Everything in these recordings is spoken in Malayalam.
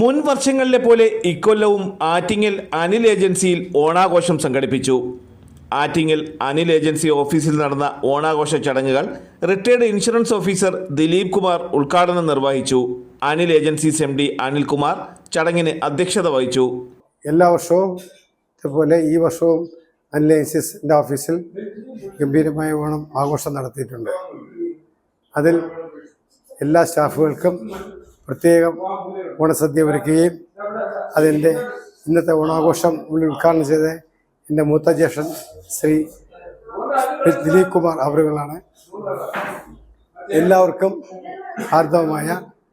മുൻ വർഷങ്ങളിലെ പോലെ ഇക്കൊല്ലവും ആറ്റിങ്ങൽ അനിൽ ഏജൻസിയിൽ ഓണാഘോഷം സംഘടിപ്പിച്ചു. ആറ്റിങ്ങൽ അനിൽ ഏജൻസി ഓഫീസിൽ നടന്ന ഓണാഘോഷ ചടങ്ങുകൾ retired insurance officer Dileep Kumar ഉദ്ഘാടനം നിർവഹിച്ചു. Anil agencies M D Anilkumar ചടങ്ങിന് അധ്യക്ഷത വഹിച്ചു. എല്ലാ വർഷവും ഇതുപോലെ ഈ വർഷവും അനിൽ ഏജൻസീസിന്റെ ഓഫീസിൽ ഗംഭീരമായ ഓണം ആഘോഷം നടത്തിയിട്ടുണ്ട്. അതിൽ എല്ലാ സ്റ്റാഫുകൾക്കും പ്രത്യേകം ഓണസദ്യ ഒരുക്കുകയും അതിന്റെ ഇന്നത്തെ ഓണാഘോഷം ഉദ്ഘാടനം ചെയ്ത് എന്റെ മൂത്ത ജ്യേഷ്ഠൻ ശ്രീ ദിലീപ് കുമാർ അവറുകളാണ് എല്ലാവർക്കും ഹാർദവമായ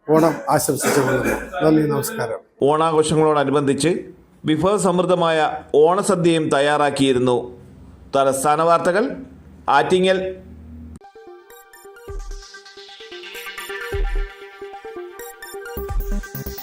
ഓണം ആശംസിച്ചുകൊള്ളുന്നു. നന്ദി നമസ്കാരം. ഓണാഘോഷങ്ങളോടനുബന്ധിച്ച് വിഭവസമൃദ്ധമായ ഓണസദ്യയും തയ്യാറാക്കിയിരുന്നു തലസ്ഥാന വാർത്തകൾ ആറ്റിങ്ങൽ